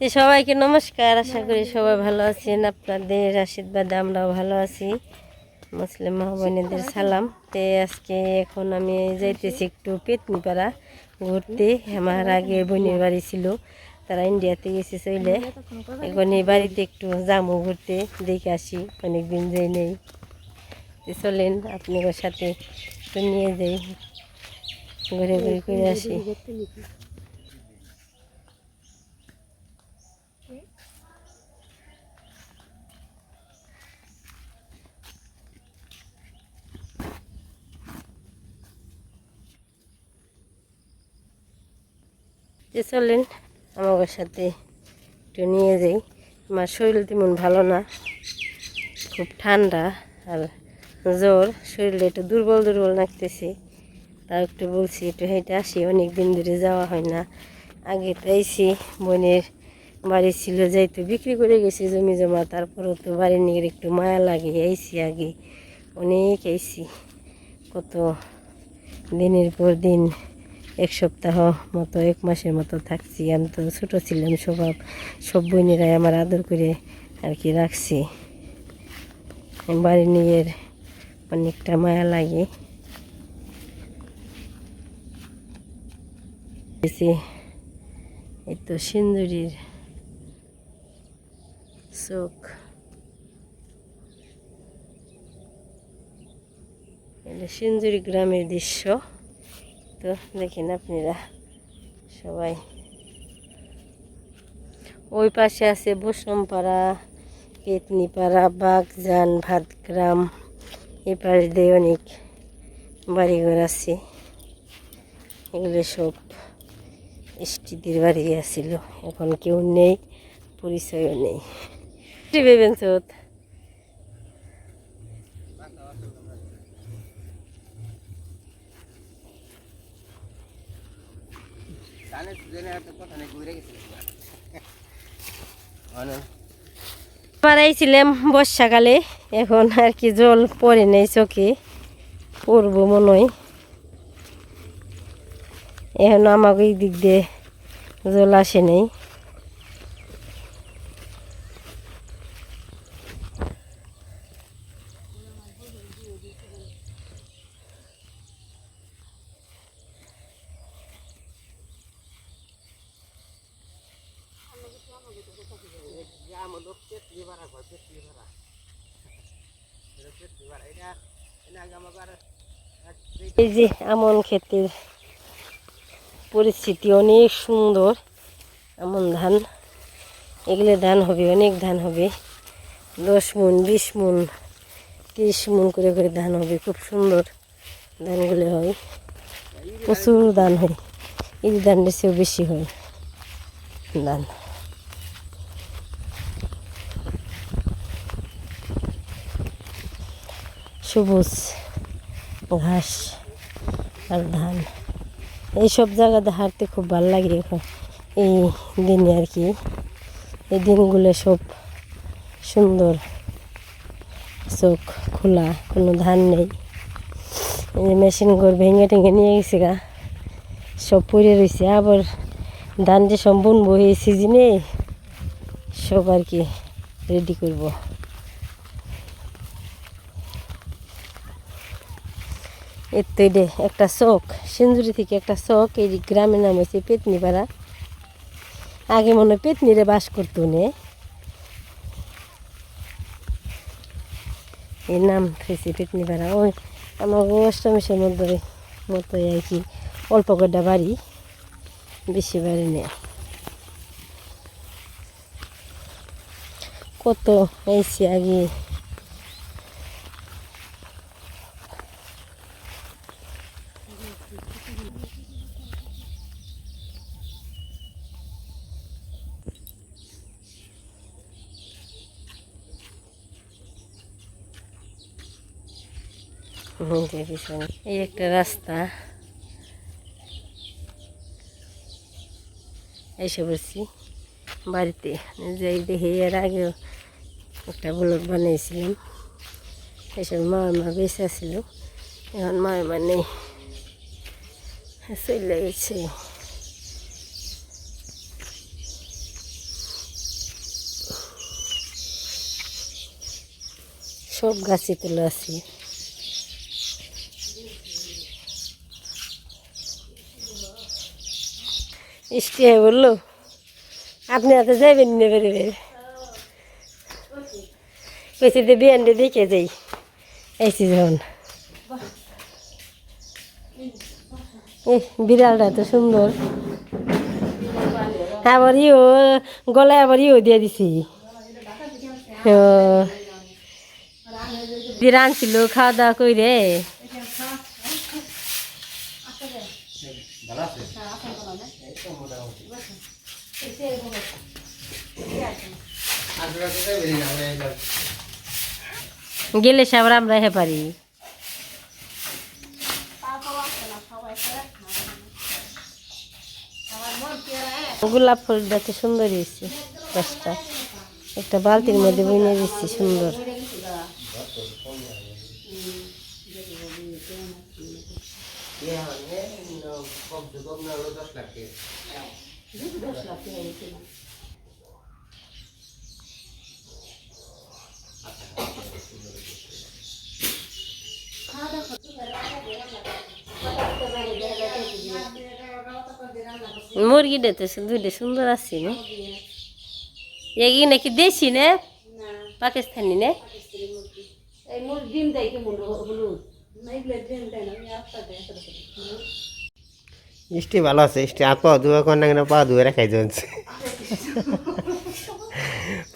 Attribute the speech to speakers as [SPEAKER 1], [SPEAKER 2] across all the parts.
[SPEAKER 1] সবাইকে নমস্কার। আশা করি সবাই ভালো আছেন। আপনাদের আশীর্বাদে আমরাও ভালো আছি। মুসলিম মহাবনীদের সালাম তে আজকে এখন আমি যাইতেছি একটু পেতনিপাড়া ঘুরতে। আমার আগে বোনের বাড়ি ছিল, তারা ইন্ডিয়াতে গেছে চলে এখন এই বাড়িতে একটু যাব ঘুরতে, দেখে আসি, অনেকদিন যাই নেই। চলেন, আপনাদের সাথে নিয়ে যাই। ঘুরে ঘুরে করে আসি। যে চলেন আমার সাথে একটু নিয়ে যাই। আমার শরীর তেমন ভালো না, খুব ঠান্ডা আর জ্বর। শরীরটা একটু দুর্বল দুর্বল লাগতেছে, তাও একটু বলছি, একটু হেঁটে আসি। অনেক দিন ধরে যাওয়া হয় না। আগে তো আইসি বোনের বাড়ি ছিল, যাইতো বিক্রি করে গেছি জমি জমা, তারপরেও তো বাড়ি নিয়ে একটু মায়া লাগে আইসি আগে, অনেক আইসি কত দিনের পর দিন, এক সপ্তাহ মতো, এক মাসের মতো থাকছি, আমি তো ছোটো ছিলাম স্বভাব, সব বোনেরাই আমার আদর করে আর কি রাখছি। বাড়ি নিয়ে অনেকটা মায়া লাগে। এই তো সিন্দুরির চোখ এটা সিন্দুরি গ্রামের দৃশ্য। তো দেখেন আপনারা সবাই। ওই পাশে আছে বসমপাড়া, পেতনিপাড়া, বাগজান, ভাতগ্রাম। এ দিয়ে অনেক বাড়িঘর আছে। এগুলো সব স্ত্রীদের বাড়ি আছিল। এখন কেউ নেই, পরিচয়ও নেই। আইছিলাম বর্ষাকালে, এখন আর কি জল পড়ে নেই চোখে, পড়ব মনে হয় এখন আমাকে এই দিক দিয়ে জল আসে নেই। এই যে আমন ক্ষেতের পরিস্থিতি অনেক সুন্দর, আমন ধান, এগুলো ধান হবে, অনেক ধান হবে। দশ মন, বিশ মন, তিরিশ মন করে করে ধান হবে, খুব সুন্দর ধানগুলো হয়। প্রচুর ধান হয়, এই ধানের চেয়েও বেশি হয় ধান। সবুজ ঘাস। আর ধান। এইসব জায়গাতে হাঁটতে খুব ভালো লাগে এখন। এই দিনে আর কি। এই দিনগুলো সব সুন্দর। চোখ খোলা, কোনো ধান নেই। এই মেশিন ঘর ভেঙে টেঙে নিয়ে গেছে গা। সব পড়ে রয়েছে আবার ধান যে বুনবো এই সিজনে সব আর কি রেডি করব। এর তো একটা চোখ সিন্দুরি থেকে একটা চোখ এই গ্রামের নাম হয়েছে পেতনিপাড়া। আগে মনে হয় পেতনিরে বাস করতো নে। এর নাম হয়েছে পেতনিপাড়া। ওই আমার অষ্টমেশের মধ্যে মতোই আর কি, অল্প কটা বাড়ি, বেশি বাড়ি নেই কত এসে আগে হুম, যে এই একটা রাস্তা। এসে বলছি বাড়িতে। যাই দেখে, এর আগেও একটা ব্লগ বানিয়েছিলাম। এসব মা মা বেঁচে ছিল। এখন মা মা নেই। চলে গেছে সব গাছে তুলে আছি। ইষ্টি হয়ে বলল, আপনি হাতে যাইবেন না বেরোবে বেশি দিয়ে বিয়ানটা দেখে যাই। এই যখন বিড়ালটা তো সুন্দর। আবার ইও গলায় আবার ইও দিয়ে দিছি। বিরান ছিল খাওয়া দাওয়া কইরে। গেলে সে আবার আমরা হে পারি। গোলাপ ফুল তো সুন্দর হয়েছে গাছটা। একটা বালতির মধ্যে বইনে দিচ্ছি সুন্দর। মুরগিটা তো দুইটা সুন্দর আছে না? এগি নাকি দেশি না? পাকিস্তানি না?
[SPEAKER 2] এই
[SPEAKER 3] ইষ্টি ভালো আছে ইষ্টি। হাত পা ধুয়ে কোন না পা ধুয়ে রাখাই জনছে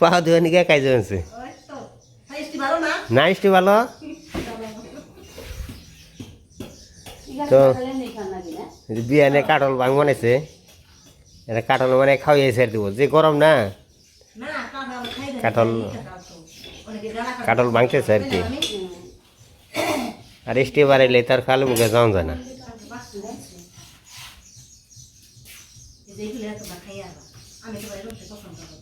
[SPEAKER 3] পা ধুয়ে নিকে খাই জনছে
[SPEAKER 2] ভালো না?
[SPEAKER 3] ইষ্টি ভালো? তো এই বিয়ানে কাঠল ভাঙ বানাইছে। এটা কাঠল মানে খাওয়াইছে আর দিব। যে গরম না কাঠল কাঠল ভাঙতেছে আর কি আর ইষ্টি বাড়াইলে তার খালি মুখে যাওয়া যায় না।
[SPEAKER 2] আমি তো বাইরে রোজে পছন্দ করি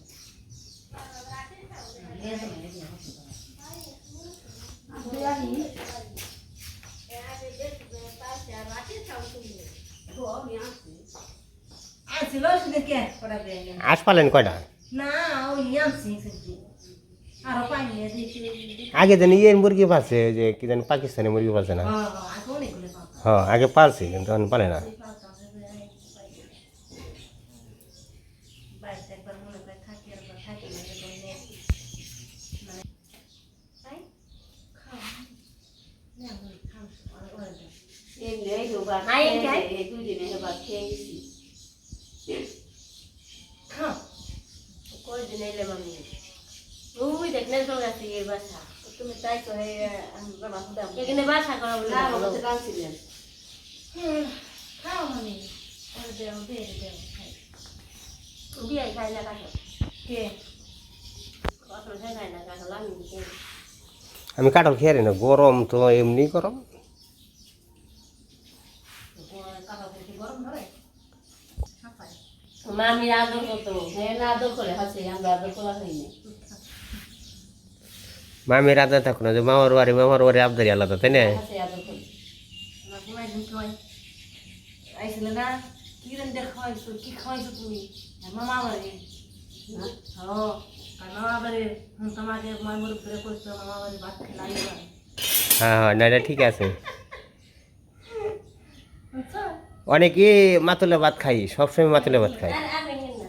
[SPEAKER 2] আনছিল শুনে কে করা দেয়
[SPEAKER 3] আস পালেন কয়টা?
[SPEAKER 2] না ওই আনছি সত্যি আরও পাইনি দেখি
[SPEAKER 3] আগে জানি ইয়ের মুরগি পালছে ওই যে কি জানি পাকিস্তানি মুরগি পালছে না?
[SPEAKER 2] হ্যাঁ আগে অনেকগুলো পাবো
[SPEAKER 3] হ্যাঁ আগে পালছি কিন্তু এখন পালে না।
[SPEAKER 2] বাড়িতে একবার মনে করে থাকি আর একবার থাকি না এরকম নেই মানে তাই খাও না বলি খাও আর ওরা দাও খাও
[SPEAKER 1] কই দিন এলাম আমি ওই দেখ বাসা।
[SPEAKER 2] তুমি তাই তো
[SPEAKER 1] এখানে বাসা করা বলে
[SPEAKER 2] খাও মানে ওরা দেও দেও
[SPEAKER 1] বিয়ে খাই। না
[SPEAKER 2] কে?
[SPEAKER 1] আমি
[SPEAKER 3] কাঠল খেয়ে না গরম তো এমনি গরম।
[SPEAKER 2] কাকা কি গরম ধরে। সাপাই
[SPEAKER 1] মামির আদর হ্যাঁ আদর করে হাসে আমরা আদর করা হয়নি
[SPEAKER 3] মামির আদা থাকো না যে মামার বাড়ি মামার বাড়ি আবদারি আলাদা তাই না?
[SPEAKER 2] হ্যাঁ
[SPEAKER 3] হ্যাঁ হ্যাঁ না ঠিক আছে। অনেকে মাতুলে ভাত খাই সবসময় মাতুলে ভাত খাই
[SPEAKER 1] আর আমি নিন না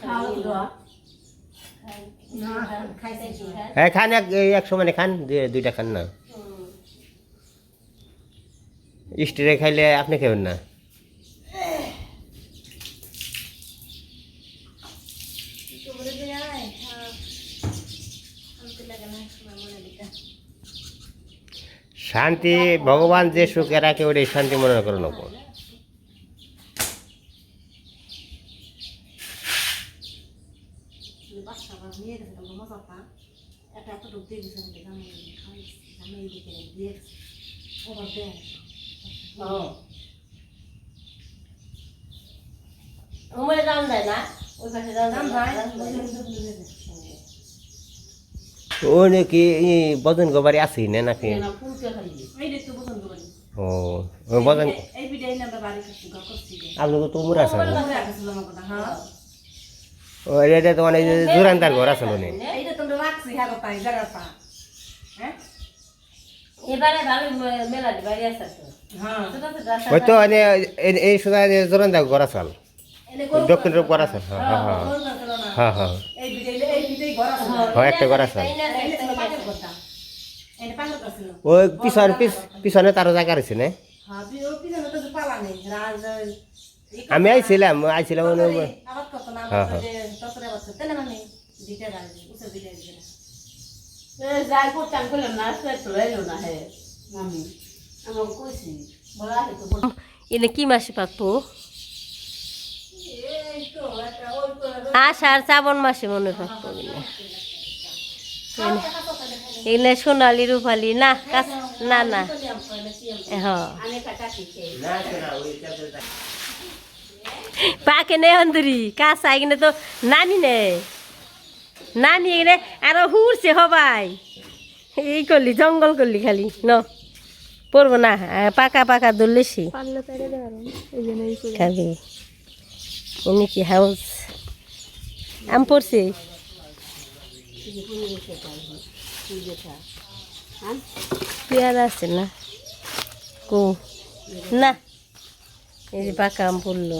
[SPEAKER 2] খাও তো না খাইছে
[SPEAKER 3] হ্যাঁ খান এক এক সময় খান দুইটা খান না। স্টিরে খাইলে আপনি খাবেন না। শান্তি, ভগবান যে সুখে রাখে ওটাই শান্তি মনে করে নেব
[SPEAKER 2] বাচ্চা বা নিয়ে গেছে আমরা মজা পা এটা এত ঢুক দিয়ে গেছে আমাকে জামাই খাইছি জামাই দিকে দিয়ে গেছে ওবার দেয়
[SPEAKER 1] উমরে দাম দেয় না ওই পাশে দাম
[SPEAKER 3] ও নাকি বদন গোবারি আছে না নাকি ও ও বদন
[SPEAKER 2] এই বিদায় না আমরা বাড়ি করছি ঘর করছি
[SPEAKER 3] আপনি তো তোমরা আছে
[SPEAKER 2] হ্যাঁ।
[SPEAKER 3] ও এটা তো মানে জোরান্তার ঘর আছে না
[SPEAKER 2] এইটা তোমরা রাখছি হ্যাঁ
[SPEAKER 1] বাড়ি আছে তো
[SPEAKER 2] হ্যাঁ?
[SPEAKER 1] ছোট ছোট
[SPEAKER 3] ওই তো এনে এই- এই সুদা জোরান দেখ গড়া চাল। দক্ষিণ রূপ গড়া চাল হ্যাঁ হ্যাঁ হ্যাঁ। হ্যাঁ হ্যাঁ হ্যাঁ। একটা গড়া চাল। ওই পিছনে পিছ পিছনে তারও জায়গা রয়েছে না?
[SPEAKER 2] হ্যাঁ তুই ওর পিছনে তো পালা নেই। রাজ
[SPEAKER 3] আমি আইছিলাম আইছিলাম হ্যাঁ, হ্যাঁ।
[SPEAKER 4] যাই করতাম করলাম না আসলে চলে এলো না হে আমি আমার কইছি বলা হয়তো
[SPEAKER 1] এনে কি মাসে পাকবো? আষাঢ় শ্রাবণ মাসে মনে হয় পাকবো এনে। সোনালি রূপালি না কাঁচ- না না। হ্যাঁ।
[SPEAKER 4] আমি কাটা দিচ্ছে
[SPEAKER 1] পাকে নে অন্দরি কাঁচা এখানে তো নানি নে নানি এখানে আরও হুরছে হবাই এই করলি জঙ্গল করলি খালি ন? পড়ব না পাকা পাকা দলেছি খাবি এমনি কি হাউস? আম পড়ছে? পেয়ারা আছে না? কো? না এই যে পাকা আম পড়ল।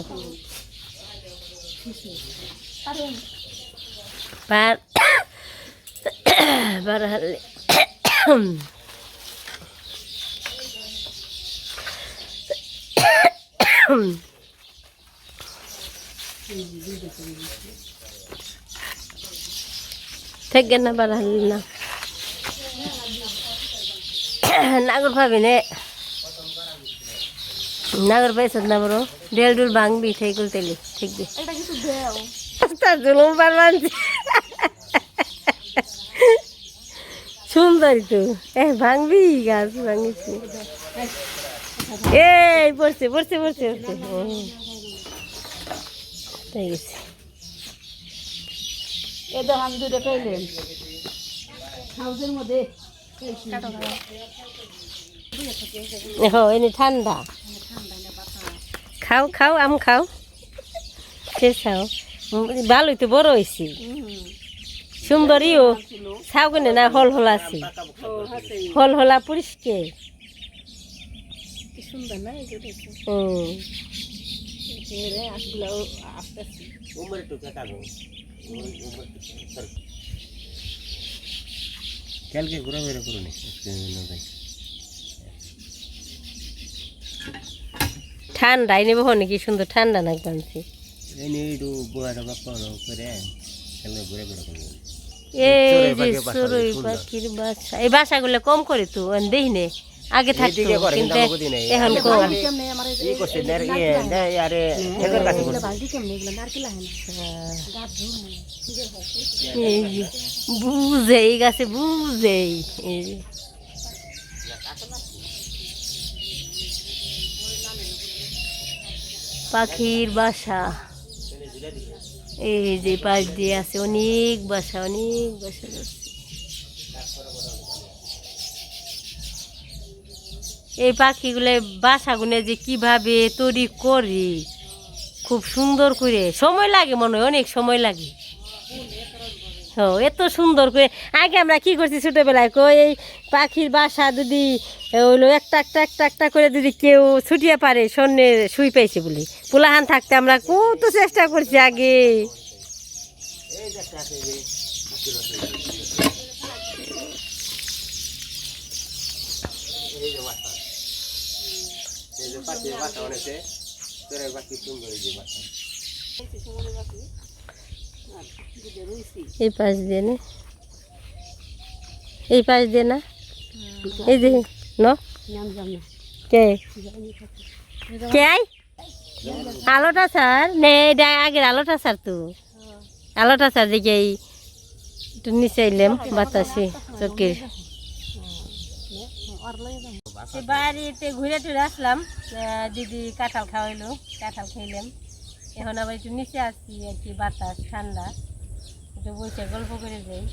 [SPEAKER 1] পার হালে থেকে না হালি না নাগর ভাবি নে নাগর পাইছত না বড় ডেল ডুল ভাঙবি ঠিক তেলি ঠিক দি তার জুলুম মানছি সুন্দরী তো। এ ভাঙবি গাছ ভাঙিছি। এই পড়ছে পড়ছে পড়ছে পড়ছে। হয়ে। গেছে।
[SPEAKER 4] এ হাউসের মধ্যে।
[SPEAKER 1] এনে ঠান্ডা। খাও খাও আম খাও। সে খাও। ভালোই তো বড় হয়েছি সুন্দরীও কেন না হল হল আছে। হল হলা পরিষ্কার।
[SPEAKER 4] সুন্দর না এই যে
[SPEAKER 1] হুম
[SPEAKER 4] আসগুলো আস্তে
[SPEAKER 3] কালকে ঘুরে বেরো করুন
[SPEAKER 1] ঠান্ডা এনে বহু নাকি সুন্দর ঠান্ডা নাক বানছি
[SPEAKER 3] এই নিয়ে বাপ্পা করে। ঘুরে
[SPEAKER 1] এই
[SPEAKER 3] চড়ুই
[SPEAKER 1] যে চড়ুই পাখির বাসা এই বাসাগুলো কম করে তো দেখি নে আগে থাকতো
[SPEAKER 3] কিন্তু।
[SPEAKER 1] এখন কম। বুঝে এই গাছে বুঝে পাখির বাসা। এই যে পাশ দিয়ে আছে, অনেক বাসা অনেক বাসা যাচ্ছে। এই পাখিগুলো বাসাগুলো যে কীভাবে তৈরি করি, খুব সুন্দর করে। সময় লাগে মনে হয়, অনেক সময় লাগে। ও এত সুন্দর করে। আগে আমরা কি করছি ছোটোবেলায়? কই এই পাখির বাসা যদি হইল একটা একটা একটা একটা করে যদি কেউ ছুটিয়ে পারে সন্ধ্যে শুই পাইছে বলে। পোলাহান থাকতে আমরা কত চেষ্টা করছি আগে।
[SPEAKER 3] বাসা অনেকে বাসা।
[SPEAKER 1] এই পাশ দিয়ে না। এই পাশ দিয়ে না? এই যে ন। কে? কে আই? আলোটা স্যার। নে এটা আগের আলোটা স্যার তো। আলোটা স্যার দেখে এই নিচে এলাম বাতাসে চোখের বাড়িতে ঘুরে টুরে আসলাম। দিদি কাঁঠাল খাওয়াইলো কাঁঠাল খাইলাম এখন আবার একটু নিচে আসছি, আর কি বাতাস, ঠান্ডা। একটু বসে গল্প করে যাই।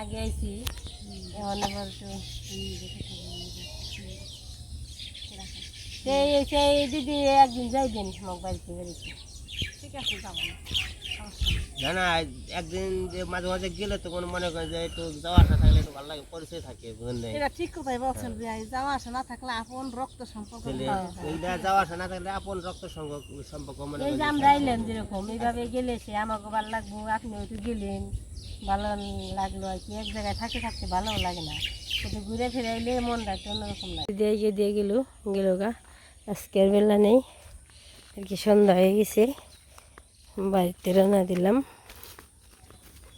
[SPEAKER 1] আগে আইছি, এখন আবার একটু সেই সেই দিদি, একদিন যাই দিন আমার
[SPEAKER 4] ঠিক আছে, যাব না
[SPEAKER 3] না একদিন যে মাঝে মাঝে গেলে তো কোনো মনে করে যে একটু যাওয়া আসা থাকলে একটু ভালো লাগে পরিচয় থাকে বুঝলেন
[SPEAKER 2] এটা ঠিক কথাই বলছেন যে যাওয়া আসা না থাকলে আপন রক্ত সম্পর্ক
[SPEAKER 3] এইটা যাওয়া আসা না থাকলে আপন রক্ত সম্পর্ক মনে
[SPEAKER 1] এই যে আমরা আইলাম যেরকম এইভাবে গেলে সে আমাকে ভালো লাগবো আপনি হয়তো গেলেন ভালো লাগল আর কি এক জায়গায় থাকতে থাকতে ভালো লাগে না। কিন্তু ঘুরে ফিরে আইলে মনটা একটু অন্যরকম লাগে। দিয়ে গিয়ে দিয়ে গেল গেল গা আজকের বেলা নেই আর কি সন্ধ্যা হয়ে গেছে। বাড়িতে রান্না দিলাম।